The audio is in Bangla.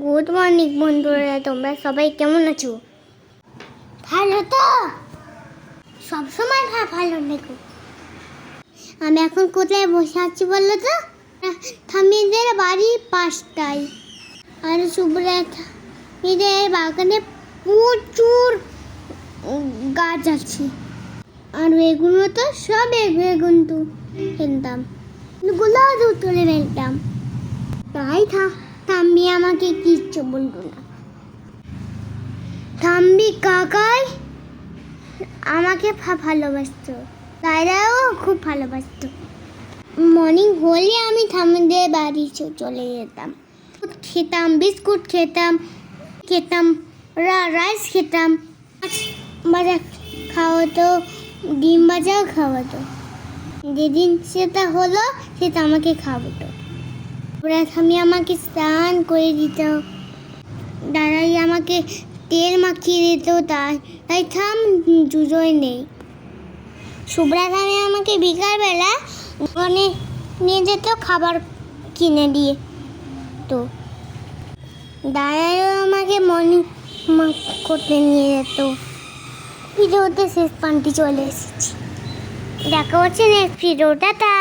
গুড মর্নিং বন্ধুরা, তোমরা সবাই কেমন আছো? ভালো তো? সবসময় ভা ভালো নেকো। আমি এখন কোথায় বসে আছি বলল তো? থামিদের বাড়ি পাশটায় আর সুব্রত, এদের বাগানে প্রচুর গাছ আছে। আর এগুলো তো সব বেগুন তো কিনতাম। এগুলো তো তুলে থাম্বি আমাকে কিচ্ছু বলতো না। থাম্বি কাকাই আমাকে ভালোবাসতো। দাদাও খুব ভালোবাসতো। মর্নিং হলে আমি থামদের বাড়ি চলে যেতাম। খেতাম, বিস্কুট খেতাম খেতাম রাইস খেতাম। ভাজা খাওয়াতো, ডিম ভাজাও খাওয়াতো। যেদিন সেটা হলো সেটা আমাকে খাওয়াতো। ওরা আমি আমাকে স্নান করে দিত দাদাই আমাকে তেল মাখিয়ে দিত তাই। তাই থাম জুজোয় নেই সুব্রাত আমি আমাকে বিকালবেলা ওখানে নিয়ে যেত খাবার কিনে দিয়ে। তো দাদাইও আমাকে মর্নিং করতে নিয়ে যেত। ভিডিওতে শেষ পান্তি চলে এসেছি। দেখা হচ্ছে নেক্সট ভিডিওটা তা